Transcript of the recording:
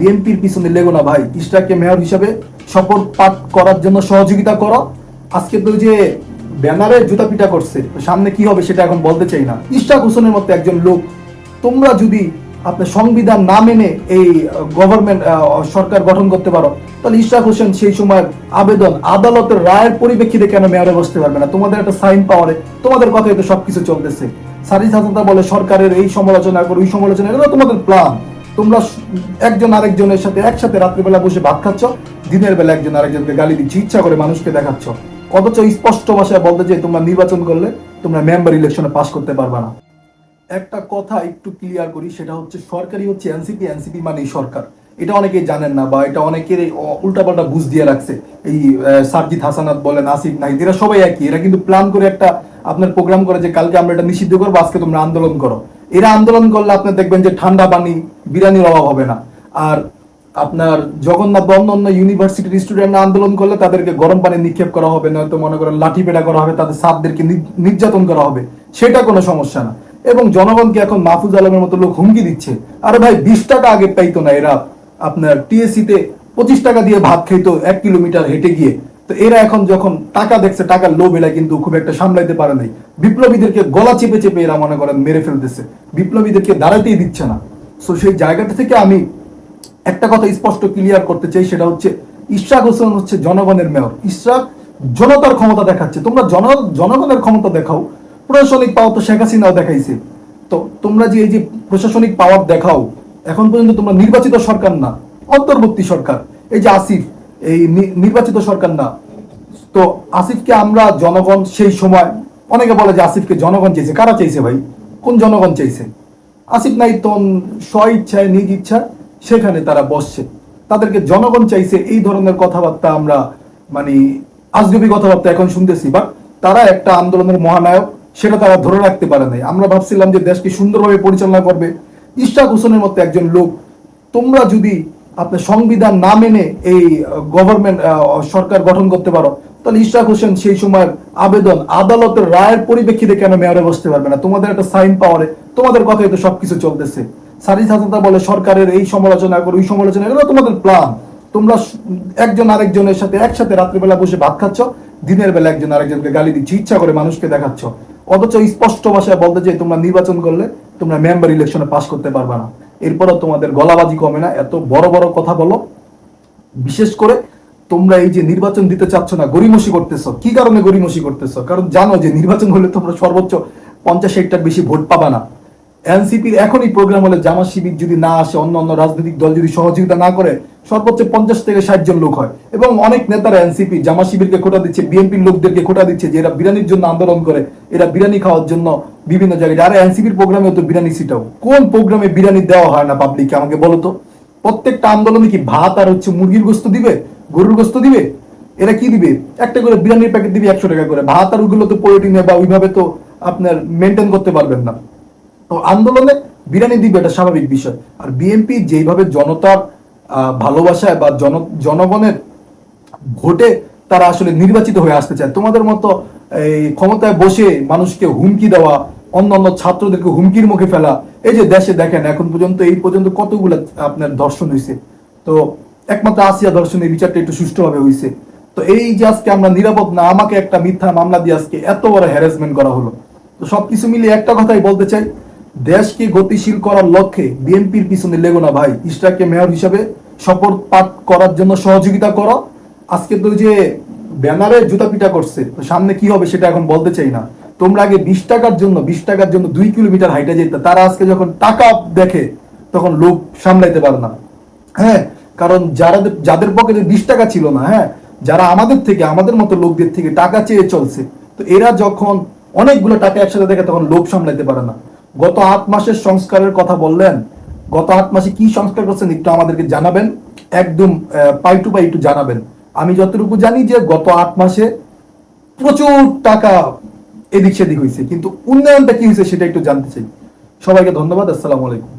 বিএনপির পিছনে লেগো না ভাই। ইশরাককে মেয়র হিসাবে শপথ পাঠ করার জন্য সহযোগিতা করো। আজকে তো যে ব্যানারে জুতা পিটা করছে সামনে কি হবে সেটা এখন বলতে চাই না। ইশরাক হোসেনের মতো একজন লোক, তোমরা যদি আপনার সংবিধান না মেনে এই গভর্নমেন্ট সরকার গঠন করতে পারো, তাহলে ইশরাক হোসেন সেই সময় আবেদন আদালতের রায়ের পরিপ্রেক্ষিতে কেন মেয়রে বসতে পারবে না? তোমাদের একটা সাইন পাওয়ারে তোমাদের কথাই তো সবকিছু চলতেছে। সারিস হাসানটা বলে, সরকারের এই সমালোচনা করো, ওই সমালোচনা এগুলো তোমাদের প্ল্যান তোমরা একজন আরেকজনের সাথে একসাথে রাত্রিবেলা বসে ভাত খাচ্ছ, দিনের বেলা একজন আরেকজনকে গালি দিচ্ছি, ইচ্ছা করে মানুষকে দেখাচ্ছ। অথচ স্পষ্ট ভাষায় বলতে যে তোমরা নির্বাচন করলে, তোমরা মেম্বার ইলেকশনে পাস করতে পারবে না। একটা কথা একটু ক্লিয়ার করি, সেটা হচ্ছে সরকারি হচ্ছে এনসিপি এনসিপি মানেই সরকার। এটা অনেকেই জানেন না বা এটা অনেকের উল্টাপাল্টা বুঝ দিয়ে রাখছে। এই সারজিৎ হাসানাত বলেন, আসিফ নাহিদ, এরা সবাই একই। এরা কিন্তু প্ল্যান করে একটা আপনার প্রোগ্রাম করে যে কালকে আমরা এটা নিষিদ্ধ করব, আজকে তোমরা আন্দোলন করো। এরা আন্দোলন করলে আপনি দেখবেন যে ঠান্ডা পানি, বিরিয়ানির অভাব হবে না। আর আপনার জগন্নাথ বা অন্য ইউনিভার্সিটির স্টুডেন্টরা আন্দোলন করলে তাদেরকে গরম পানি নিক্ষেপ করা হবে, নয়তো মনে করেন লাঠি পেটা করা হবে, তাদের সাপদেরকে নির্যাতন করা হবে। সেটা কোনো সমস্যা না। এবং জনগণকে এখন মাহফুজ আলমের মতো লোক হুমকি দিচ্ছে। আরে ভাই, বিশ টাকা আগে পাইতো না। এরা আপনার টিএসসি তে পঁচিশ টাকা দিয়ে ভাত খাইতো, এক কিলোমিটার হেঁটে গিয়ে। তো এরা এখন যখন টাকা দেখছে, টাকার লোভ এরা কিন্তু খুব একটা সামলাইতে পারে নাই। বিপ্লবীদেরকে গলা চেপে চেপে এরা মনে করেন মেরে ফেলতেছে। বিপ্লবীদেরকে দাঁড়াতেই দিচ্ছে না। সো সেই জায়গাটা থেকে আমি একটা কথা স্পষ্ট ক্লিয়ার করতে চাই, সেটা হচ্ছে ইশরাক হোসেন হচ্ছে জনগণের মেয়র। ইশরাক জনতার ক্ষমতা দেখাচ্ছে। তোমরা জন, জনগণের ক্ষমতা দেখাও। প্রশাসনিক পাওয়ার তো শেখ হাসিনাও দেখাইছে। তো তোমরা যে এই যে প্রশাসনিক পাওয়ার দেখাও, এখন পর্যন্ত তোমরা নির্বাচিত সরকার না, অন্তর্বর্তী সরকার। এই যে আসিফ এই নির্বাচিত সরকার না। তো আসিফকে আমরা জনগণ সেই সময়, অনেকে বলে যে আসিফকে জনগণ চাইছে। কারা চাইছে ভাই? কোন জনগণ চাইছে? আসিফ নাই তখন স্ব ইচ্ছায়, নিজ ইচ্ছা সেখানে তারা বসছে। তাদেরকে জনগণ চাইছে এই ধরনের কথাবার্তা আমরা মানে আজগবি কথাবার্তা এখন শুনতেছি। বা তারা একটা আন্দোলনের মহানায়ক, সেটা তারা ধরে রাখতে পারে নাই। আমরা ভাবছিলাম যে দেশকে সুন্দরভাবে পরিচালনা করবে। ইশরাক হোসেনের মতো একজন লোক। তোমরা যদি আপনার সংবিধান না মেনে এই গভর্নমেন্ট সরকার গঠন করতে পারো, তাহলে ইশরাক হোসেন সেই সময় আবেদন আদালতের রায়ের পরিপ্রেক্ষিতে কেন মেয়রে বসতে পারবে না? তোমাদের একটা সাইন পাওয়ারে, তোমাদের কথাই তো সবকিছু চলতেছে। সারিস হাসানটা বলে, সরকারের এই সমালোচনা করো, ওই সমালোচনা এগুলো তোমাদের প্ল্যান তোমরা একজন আরেকজনের সাথে একসাথে রাত্রিবেলা বসে ভাত খাচ্ছ, দিনের বেলা একজন আরেকজনকে গালি দিচ্ছ, ইচ্ছা করে মানুষকে দেখাচ্ছ। অথচ স্পষ্ট ভাষায় বলতে যে তোমরা নির্বাচন করলে তোমরা মেম্বার ইলেকশনে পাস করতে পারবে না। এরপরও তোমাদের গলাবাজি কমে না। এত বড় বড় কথা বলো। বিশেষ করে তোমরা এই যে নির্বাচন দিতে চাচ্ছ না গরিমসি করতেছ। কি কারণে গরিমসি করতেছ? কারণ জানো যে নির্বাচন হলে তোমরা সর্বোচ্চ পঞ্চাশ ষাটটার বেশি ভোট পাবা না। এনসিপির এখনই প্রোগ্রাম হলে জামা শিবির যদি না আসে অন্য অন্য রাজনৈতিক দল যদি সহযোগিতা না করে সর্বোচ্চ পঞ্চাশ থেকে ষাট জন লোক হয়। এবং অনেক নেতারা এনসিপি, জামা শিবিরকে খোটা দিচ্ছে, বিএনপির লোকদেরকে খোটা দিচ্ছে যে এরা বিরিয়ানির জন্য আন্দোলন করে, এরা বিরিয়ানি খাওয়ার জন্য বিভিন্ন জায়গায় আরে এনসিপির প্রোগ্রামে তো বিরিয়ানি সিটাও কোন প্রোগ্রামে বিরিয়ানি দেওয়া হয় না পাবলিককে আমাকে বলো তো? প্রত্যেকটা আন্দোলনে কি ভাত আর হচ্ছে মুরগির গোস্ত দিবে? গরুর গোস্ত দিবে? এরা কি দিবে? একটা করে বিরিয়ানির প্যাকেট দিবে একশো টাকা করে। ভাত আর ওগুলো তো প্রোটিনে বা ওইভাবে তো আপনার মেনটেন করতে পারবেন না। তো আন্দোলনে বিরিয়ানি দিবে এটা স্বাভাবিক বিষয়। আর বিএনপি যেইভাবে জনতার ভালোবাসায় বা জন, জনগণের ভোটে তারা আসলে নির্বাচিত হয়ে আসতে চায়। তোমাদের মতো এই ক্ষমতায় বসে মানুষকে হুমকি দেওয়া অন্য অন্য ছাত্রদেরকে হুমকির মুখে ফেলা, এই যে দেশে দেখেন, এখন পর্যন্ত, এই পর্যন্ত কতগুলো আপনার ধর্ষণ হয়েছে তো একমাত্র আসিয়া ধর্ষণের বিচারটা একটু সুষ্ঠুভাবে হয়েছে তো এই যে আজকে আমরা নিরাপদ না, আমাকে একটা মিথ্যা মামলা দিয়ে আজকে এত বড় হ্যারাসমেন্ট করা হলো। তো সবকিছু মিলিয়ে একটা কথাই বলতে চাই দেশকে গতিশীল করার লক্ষ্যে বিএনপির পিছনে লেগো না ভাই। ইশরাককে মেয়র হিসাবে শপথ পাঠ করার জন্য সহযোগিতা করো। আজকে তো যে ব্যানারে জুতা পিটা করছে, তো সামনে কি হবে সেটা এখন বলতে চাই না। তোমরা আগে বিশ টাকার জন্য, বিশ টাকার জন্য দুই কিলোমিটার হাইটে যেতে, তারা আজকে যখন টাকা দেখে, তখন লোক সামলাইতে পারে না। হ্যাঁ কারণ যারা যাদের পকেটে বিশ টাকা ছিল না হ্যাঁ যারা আমাদের থেকে, আমাদের মতো লোকদের থেকে টাকা চেয়ে চলছে, তো এরা যখন অনেকগুলো টাকা একসাথে দেখে, তখন লোভ সামলাইতে পারে না। গত আট মাসের সংস্কারের কথা বললেন। গত আট মাসে কি সংস্কার করছেন একটু আমাদেরকে জানাবেন। একদম পাই টু পাই একটু জানাবেন। আমি যতটুকু জানি যে গত আট মাসে প্রচুর টাকা এদিক সেদিক হয়েছে। কিন্তু উন্নয়নটা কি হয়েছে সেটা একটু জানতে চাই। সবাইকে ধন্যবাদ, আসসালামু আলাইকুম।